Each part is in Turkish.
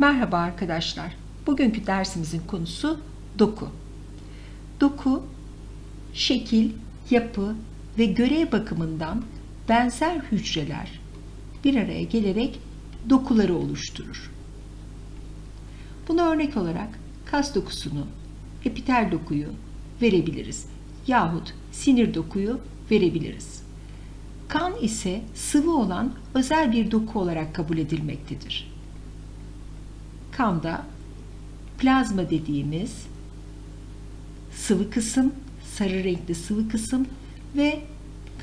Merhaba arkadaşlar. Bugünkü dersimizin konusu doku. Doku, şekil, yapı ve görev bakımından benzer hücreler bir araya gelerek dokuları oluşturur. Buna örnek olarak kas dokusunu, epitel dokuyu verebiliriz yahut sinir dokuyu verebiliriz. Kan ise sıvı olan özel bir doku olarak kabul edilmektedir. Kanda plazma dediğimiz sıvı kısım, sarı renkli sıvı kısım ve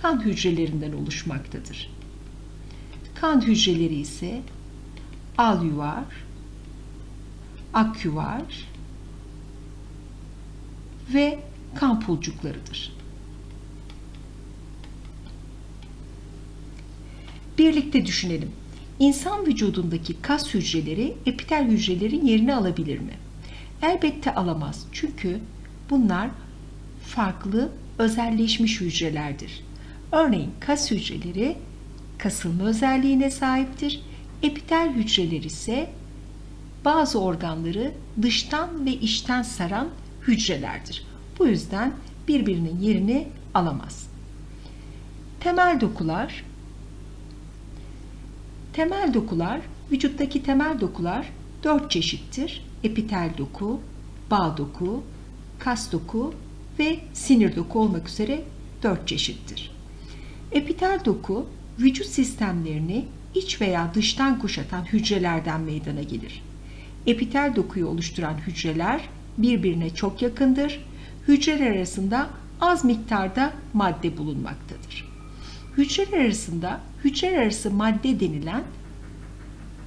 kan hücrelerinden oluşmaktadır. Kan hücreleri ise alüvar, aküvar ve kan pulcuklarıdır. Birlikte düşünelim. İnsan vücudundaki kas hücreleri epitel hücrelerin yerini alabilir mi? Elbette alamaz. Çünkü bunlar farklı özelleşmiş hücrelerdir. Örneğin kas hücreleri kasılma özelliğine sahiptir. Epitel hücreler ise bazı organları dıştan ve içten saran hücrelerdir. Bu yüzden birbirinin yerini alamaz. Temel dokular Temel dokular, vücuttaki temel dokular dört çeşittir. Epitel doku, bağ doku, kas doku ve sinir doku olmak üzere dört çeşittir. Epitel doku, vücut sistemlerini iç veya dıştan kuşatan hücrelerden meydana gelir. Epitel dokuyu oluşturan hücreler birbirine çok yakındır. Hücreler arasında az miktarda madde bulunmaktadır. Hücreler arasında hücreler arası madde denilen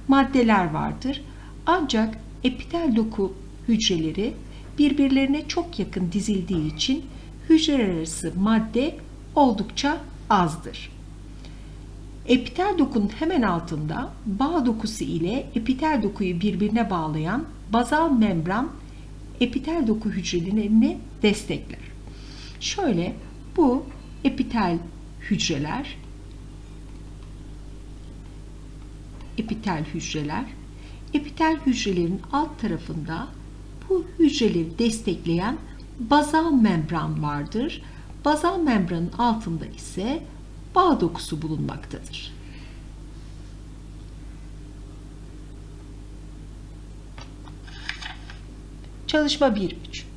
maddeler vardır. Ancak epitel doku hücreleri birbirlerine çok yakın dizildiği için hücreler arası madde oldukça azdır. Epitel dokunun hemen altında bağ dokusu ile epitel dokuyu birbirine bağlayan bazal membran epitel doku hücrelerini destekler. Şöyle bu epitel hücreler epitel hücreler epitel hücrelerin alt tarafında bu hücreleri destekleyen bazal membran vardır. Bazal membranın altında ise bağ dokusu bulunmaktadır. Çalışma 1-3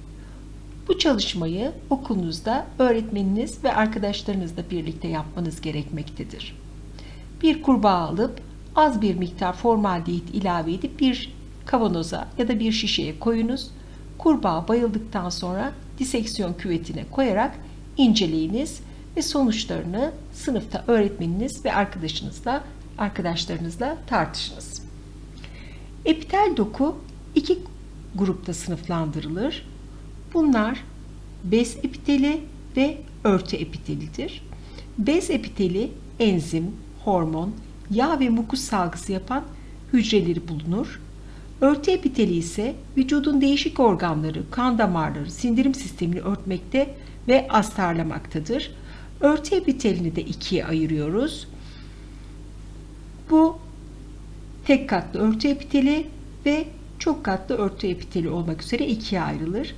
Bu çalışmayı okulunuzda öğretmeniniz ve arkadaşlarınızla birlikte yapmanız gerekmektedir. Bir kurbağa alıp az bir miktar formaldehit ilave edip bir kavanoza ya da bir şişeye koyunuz. Kurbağa bayıldıktan sonra diseksiyon küvetine koyarak inceleyiniz ve sonuçlarını sınıfta öğretmeniniz ve arkadaşınızla arkadaşlarınızla tartışınız. Epitel doku iki grupta sınıflandırılır. Bunlar bez epiteli ve örtü epitelidir. Bez epiteli enzim, hormon, yağ ve mukus salgısı yapan hücreleri bulunur. Örtü epiteli ise vücudun değişik organları, kan damarları, sindirim sistemini örtmekte ve astarlamaktadır. Örtü epitelini de ikiye ayırıyoruz. Bu tek katlı örtü epiteli ve çok katlı örtü epiteli olmak üzere ikiye ayrılır.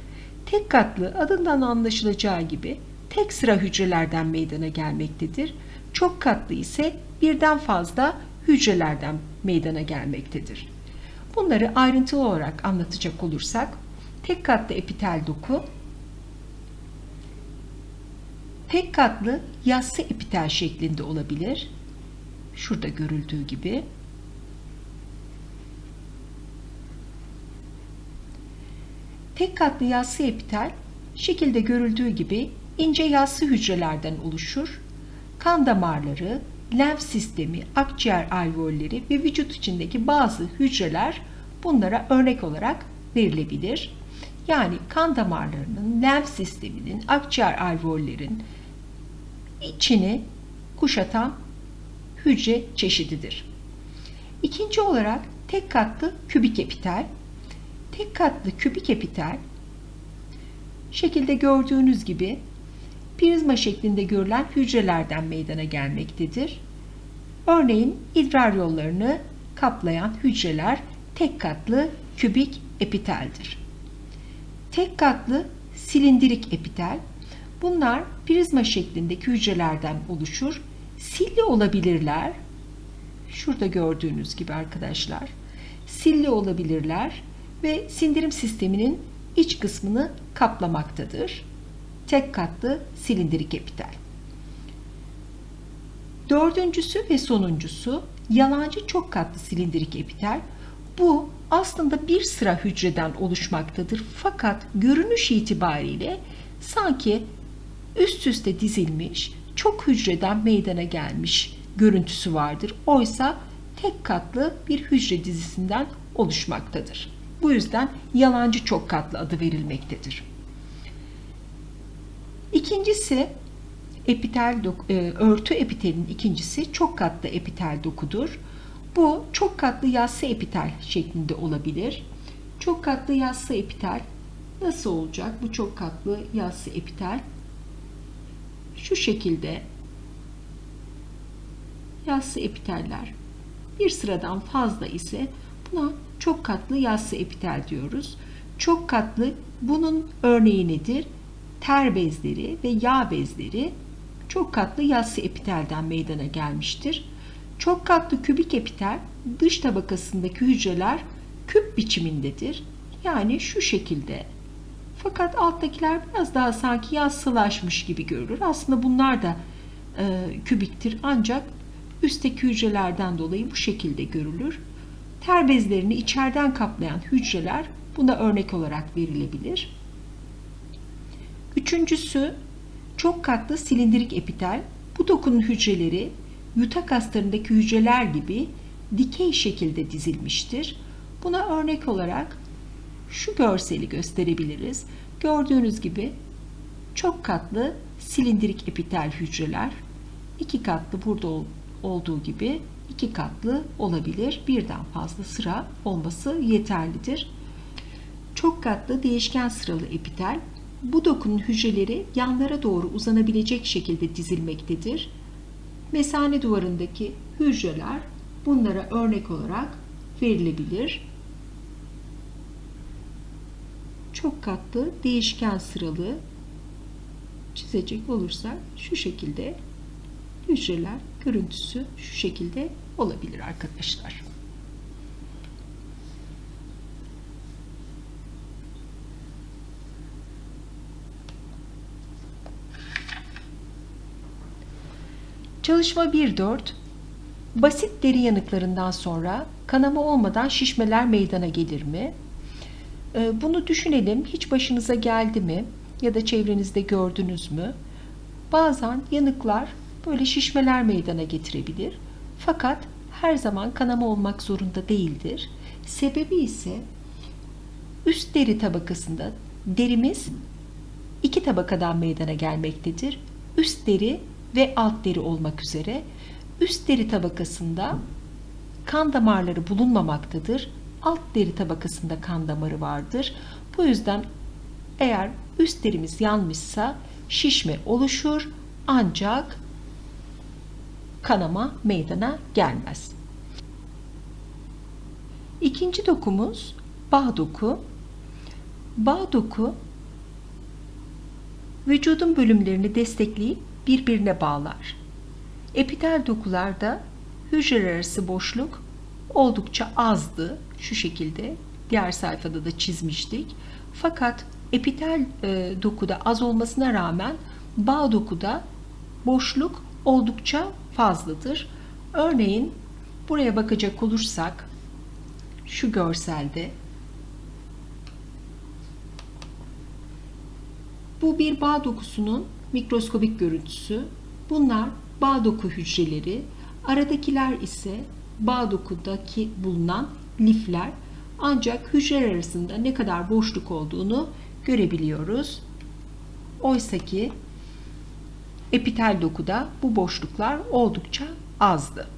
Tek katlı adından anlaşılacağı gibi tek sıra hücrelerden meydana gelmektedir. Çok katlı ise birden fazla hücrelerden meydana gelmektedir. Bunları ayrıntılı olarak anlatacak olursak, tek katlı epitel doku, tek katlı yassı epitel şeklinde olabilir. Şurada görüldüğü gibi. Tek katlı yassı epitel şekilde görüldüğü gibi ince yassı hücrelerden oluşur. Kan damarları, lenf sistemi, akciğer alveolleri ve vücut içindeki bazı hücreler bunlara örnek olarak verilebilir. Yani kan damarlarının, lenf sisteminin, akciğer alveollerin içini kuşatan hücre çeşididir. İkinci olarak tek katlı kübik epitel. Tek katlı kübik epitel şekilde gördüğünüz gibi prizma şeklinde görülen hücrelerden meydana gelmektedir. Örneğin idrar yollarını kaplayan hücreler tek katlı kübik epiteldir. Tek katlı silindirik epitel. Bunlar prizma şeklindeki hücrelerden oluşur. Silli olabilirler. Şurada gördüğünüz gibi arkadaşlar. Silli olabilirler ve sindirim sisteminin iç kısmını kaplamaktadır. Tek katlı silindirik epitel. Dördüncüsü ve sonuncusu yalancı çok katlı silindirik epitel. Bu aslında bir sıra hücreden oluşmaktadır. Fakat görünüş itibariyle sanki üst üste dizilmiş, çok hücreden meydana gelmiş görüntüsü vardır. Oysa tek katlı bir hücre dizisinden oluşmaktadır. Bu yüzden yalancı çok katlı adı verilmektedir. İkincisi epitel e, örtü epitelin ikincisi çok katlı epitel dokudur. Bu çok katlı yassı epitel şeklinde olabilir. Çok katlı yassı epitel nasıl olacak? Bu çok katlı yassı epitel şu şekilde yassı epiteller bir sıradan fazla ise buna çok katlı yassı epitel diyoruz. Çok katlı bunun örneği nedir? Ter bezleri ve yağ bezleri çok katlı yassı epitelden meydana gelmiştir. Çok katlı kübik epitel dış tabakasındaki hücreler küp biçimindedir. Yani şu şekilde. Fakat alttakiler biraz daha sanki yassılaşmış gibi görülür. Aslında bunlar da e, kübiktir ancak üstteki hücrelerden dolayı bu şekilde görülür. Ter bezlerini içeriden kaplayan hücreler buna örnek olarak verilebilir. Üçüncüsü çok katlı silindirik epitel. Bu dokunun hücreleri yutak astarındaki hücreler gibi dikey şekilde dizilmiştir. Buna örnek olarak şu görseli gösterebiliriz. Gördüğünüz gibi çok katlı silindirik epitel hücreler iki katlı burada olduğu gibi iki katlı olabilir. Birden fazla sıra olması yeterlidir. Çok katlı değişken sıralı epitel bu dokunun hücreleri yanlara doğru uzanabilecek şekilde dizilmektedir. Mesane duvarındaki hücreler bunlara örnek olarak verilebilir. Çok katlı değişken sıralı çizecek olursak şu şekilde hücreler görüntüsü şu şekilde olabilir arkadaşlar. Çalışma 1.4 Basit deri yanıklarından sonra kanama olmadan şişmeler meydana gelir mi? Ee, bunu düşünelim. Hiç başınıza geldi mi? Ya da çevrenizde gördünüz mü? Bazen yanıklar böyle şişmeler meydana getirebilir. Fakat her zaman kanama olmak zorunda değildir. Sebebi ise üst deri tabakasında derimiz iki tabakadan meydana gelmektedir. Üst deri ve alt deri olmak üzere üst deri tabakasında kan damarları bulunmamaktadır. Alt deri tabakasında kan damarı vardır. Bu yüzden eğer üst derimiz yanmışsa şişme oluşur ancak kanama meydana gelmez. İkinci dokumuz bağ doku. Bağ doku vücudun bölümlerini destekleyip birbirine bağlar. Epitel dokularda hücreler arası boşluk oldukça azdı. Şu şekilde diğer sayfada da çizmiştik. Fakat epitel e, dokuda az olmasına rağmen bağ dokuda boşluk oldukça fazladır. Örneğin buraya bakacak olursak şu görselde bu bir bağ dokusunun mikroskobik görüntüsü. Bunlar bağ doku hücreleri, aradakiler ise bağ dokudaki bulunan lifler. Ancak hücreler arasında ne kadar boşluk olduğunu görebiliyoruz. Oysa ki epitel dokuda bu boşluklar oldukça azdı.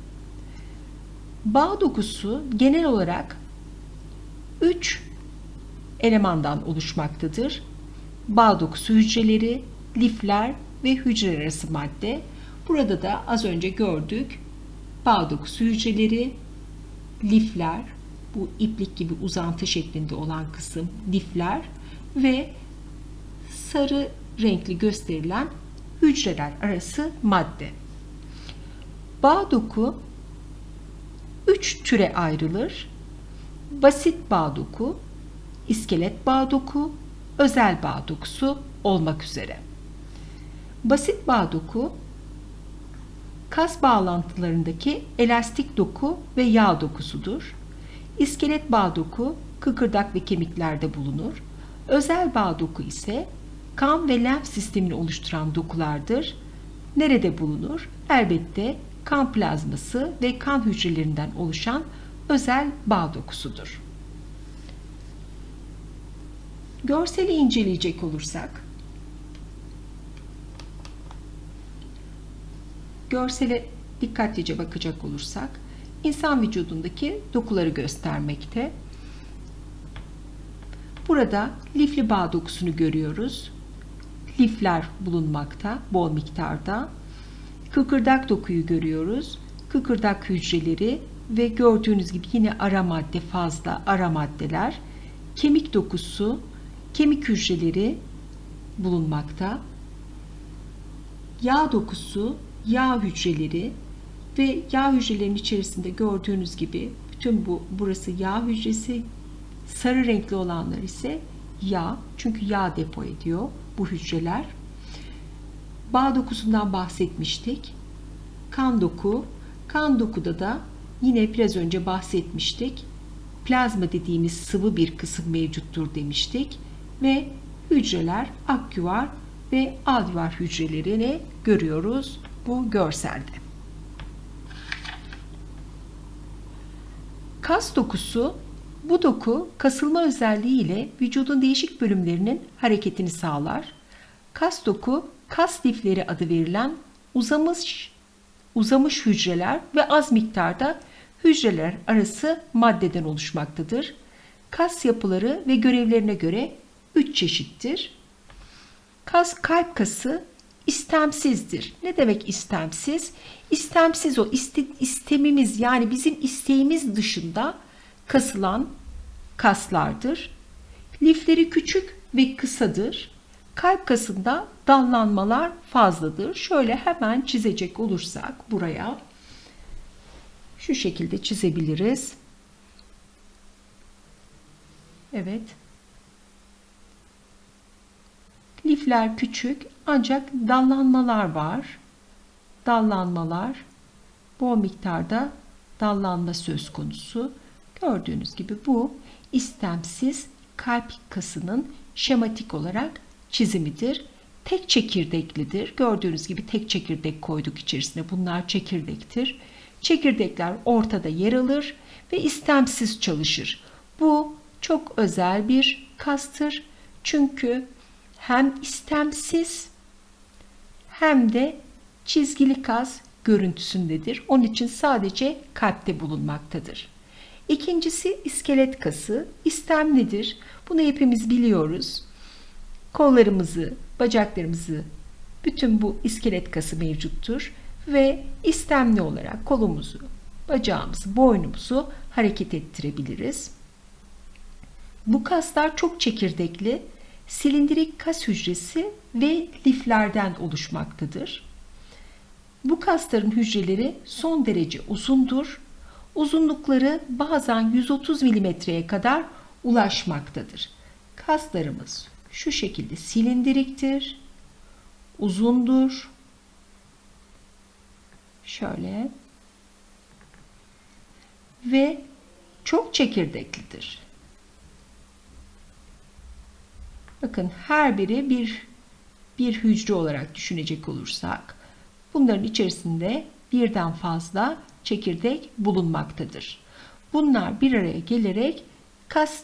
Bağ dokusu genel olarak 3 elemandan oluşmaktadır. Bağ dokusu hücreleri, lifler ve hücre arası madde. Burada da az önce gördük bağ dokusu hücreleri, lifler, bu iplik gibi uzantı şeklinde olan kısım lifler ve sarı renkli gösterilen hücreler arası madde. Bağ doku üç türe ayrılır. Basit bağ doku, iskelet bağ doku, özel bağ dokusu olmak üzere. Basit bağ doku kas bağlantılarındaki elastik doku ve yağ dokusudur. İskelet bağ doku kıkırdak ve kemiklerde bulunur. Özel bağ doku ise kan ve lenf sistemini oluşturan dokulardır. Nerede bulunur? Elbette kan plazması ve kan hücrelerinden oluşan özel bağ dokusudur. Görseli inceleyecek olursak görsele dikkatlice bakacak olursak insan vücudundaki dokuları göstermekte. Burada lifli bağ dokusunu görüyoruz. Lifler bulunmakta bol miktarda. Kıkırdak dokuyu görüyoruz. Kıkırdak hücreleri ve gördüğünüz gibi yine ara madde fazla ara maddeler. Kemik dokusu, kemik hücreleri bulunmakta. Yağ dokusu, yağ hücreleri ve yağ hücrelerinin içerisinde gördüğünüz gibi bütün bu burası yağ hücresi, sarı renkli olanlar ise yağ çünkü yağ depo ediyor bu hücreler. Bağ dokusundan bahsetmiştik. Kan doku, kan dokuda da yine biraz önce bahsetmiştik. Plazma dediğimiz sıvı bir kısım mevcuttur demiştik ve hücreler aküvar ve alüvar hücrelerini görüyoruz bu görselde. Kas dokusu bu doku kasılma özelliği ile vücudun değişik bölümlerinin hareketini sağlar. Kas doku kas lifleri adı verilen uzamış uzamış hücreler ve az miktarda hücreler arası maddeden oluşmaktadır. Kas yapıları ve görevlerine göre 3 çeşittir. Kas kalp kası istemsizdir. Ne demek istemsiz? İstemsiz o iste, istemimiz yani bizim isteğimiz dışında kasılan kaslardır. Lifleri küçük ve kısadır. Kalp kasında dallanmalar fazladır. Şöyle hemen çizecek olursak buraya şu şekilde çizebiliriz. Evet. Lifler küçük ancak dallanmalar var. Dallanmalar bol miktarda dallanma söz konusu. Gördüğünüz gibi bu istemsiz kalp kasının şematik olarak çizimidir. Tek çekirdeklidir. Gördüğünüz gibi tek çekirdek koyduk içerisine. Bunlar çekirdektir. Çekirdekler ortada yer alır ve istemsiz çalışır. Bu çok özel bir kastır. Çünkü hem istemsiz hem de çizgili kas görüntüsündedir. Onun için sadece kalpte bulunmaktadır. İkincisi iskelet kası. İstemlidir. Bunu hepimiz biliyoruz. Kollarımızı, bacaklarımızı, bütün bu iskelet kası mevcuttur ve istemli olarak kolumuzu, bacağımızı, boynumuzu hareket ettirebiliriz. Bu kaslar çok çekirdekli, silindirik kas hücresi ve liflerden oluşmaktadır. Bu kasların hücreleri son derece uzundur. Uzunlukları bazen 130 milimetreye kadar ulaşmaktadır. Kaslarımız şu şekilde silindiriktir, uzundur. Şöyle ve çok çekirdeklidir. Bakın her biri bir bir hücre olarak düşünecek olursak bunların içerisinde birden fazla çekirdek bulunmaktadır. Bunlar bir araya gelerek kas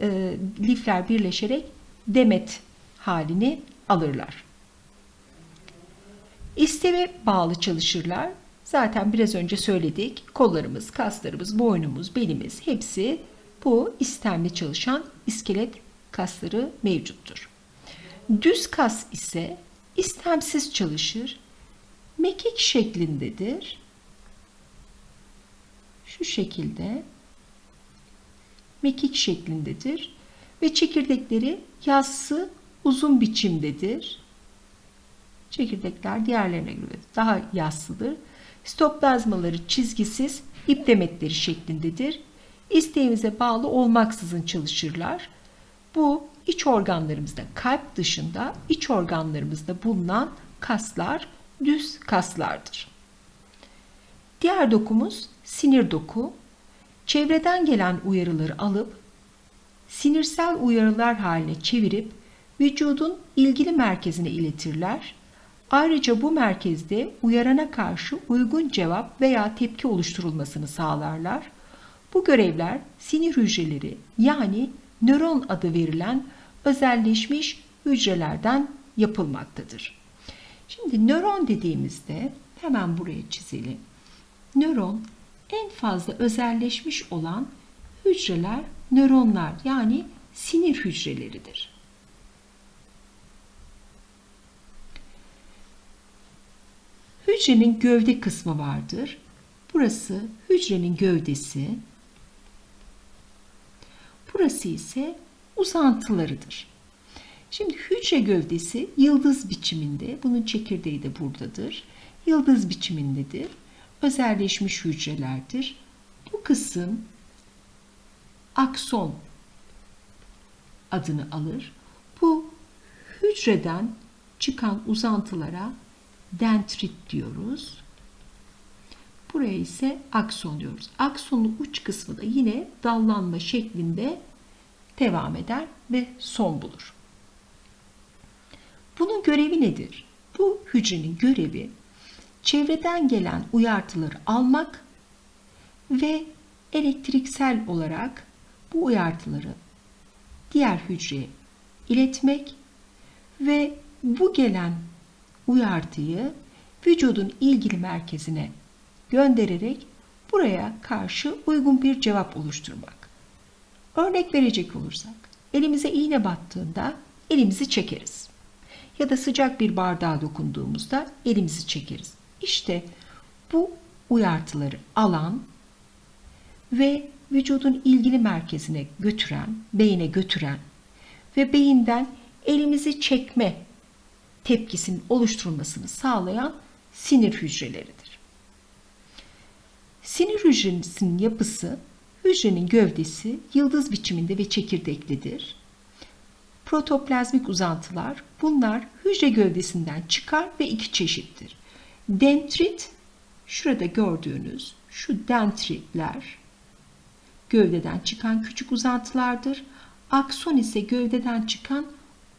e, lifler birleşerek demet halini alırlar. İsteme bağlı çalışırlar. Zaten biraz önce söyledik. Kollarımız, kaslarımız, boynumuz, belimiz hepsi bu istemli çalışan iskelet kasları mevcuttur. Düz kas ise istemsiz çalışır, mekik şeklindedir. Şu şekilde mekik şeklindedir ve çekirdekleri yassı uzun biçimdedir. Çekirdekler diğerlerine göre daha yassıdır. Stoplazmaları çizgisiz ip demetleri şeklindedir. İsteğimize bağlı olmaksızın çalışırlar. Bu iç organlarımızda kalp dışında iç organlarımızda bulunan kaslar düz kaslardır. Diğer dokumuz sinir doku. Çevreden gelen uyarıları alıp sinirsel uyarılar haline çevirip vücudun ilgili merkezine iletirler. Ayrıca bu merkezde uyarana karşı uygun cevap veya tepki oluşturulmasını sağlarlar. Bu görevler sinir hücreleri yani nöron adı verilen özelleşmiş hücrelerden yapılmaktadır. Şimdi nöron dediğimizde hemen buraya çizelim. Nöron en fazla özelleşmiş olan hücreler nöronlar yani sinir hücreleridir. Hücrenin gövde kısmı vardır. Burası hücrenin gövdesi. Burası ise uzantılarıdır. Şimdi hücre gövdesi yıldız biçiminde, bunun çekirdeği de buradadır. Yıldız biçimindedir. Özelleşmiş hücrelerdir. Bu kısım akson adını alır. Bu hücreden çıkan uzantılara dendrit diyoruz. Buraya ise akson diyoruz. Aksonun uç kısmı da yine dallanma şeklinde devam eder ve son bulur. Bunun görevi nedir? Bu hücrenin görevi çevreden gelen uyartıları almak ve elektriksel olarak bu uyartıları diğer hücreye iletmek ve bu gelen uyartıyı vücudun ilgili merkezine göndererek buraya karşı uygun bir cevap oluşturmak. Örnek verecek olursak, elimize iğne battığında elimizi çekeriz. Ya da sıcak bir bardağa dokunduğumuzda elimizi çekeriz. İşte bu uyartıları alan ve vücudun ilgili merkezine götüren, beyine götüren ve beyinden elimizi çekme tepkisinin oluşturulmasını sağlayan sinir hücreleridir. Sinir hücresinin yapısı hücrenin gövdesi yıldız biçiminde ve çekirdeklidir. Protoplazmik uzantılar bunlar hücre gövdesinden çıkar ve iki çeşittir. Dendrit şurada gördüğünüz şu dendritler gövdeden çıkan küçük uzantılardır. Akson ise gövdeden çıkan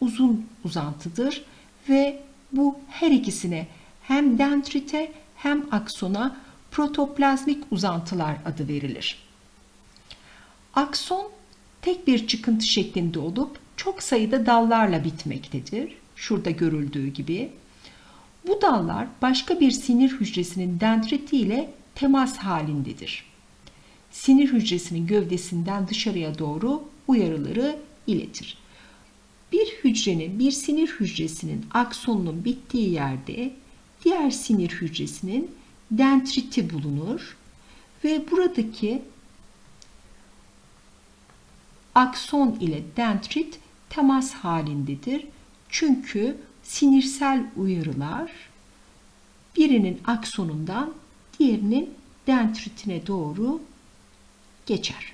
uzun uzantıdır ve bu her ikisine hem dendrite hem aksona protoplazmik uzantılar adı verilir. Akson tek bir çıkıntı şeklinde olup çok sayıda dallarla bitmektedir. Şurada görüldüğü gibi. Bu dallar başka bir sinir hücresinin dendriti ile temas halindedir. Sinir hücresinin gövdesinden dışarıya doğru uyarıları iletir. Bir hücrenin, bir sinir hücresinin aksonunun bittiği yerde diğer sinir hücresinin dendriti bulunur ve buradaki akson ile dendrit temas halindedir. Çünkü sinirsel uyarılar birinin aksonundan diğerinin dendritine doğru geçer.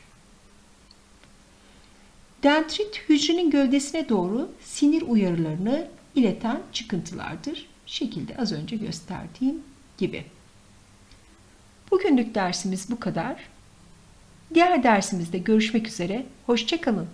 Dendrit hücrenin gövdesine doğru sinir uyarılarını ileten çıkıntılardır. Şekilde az önce gösterdiğim gibi. Bugünlük dersimiz bu kadar. Diğer dersimizde görüşmek üzere. Hoşçakalın.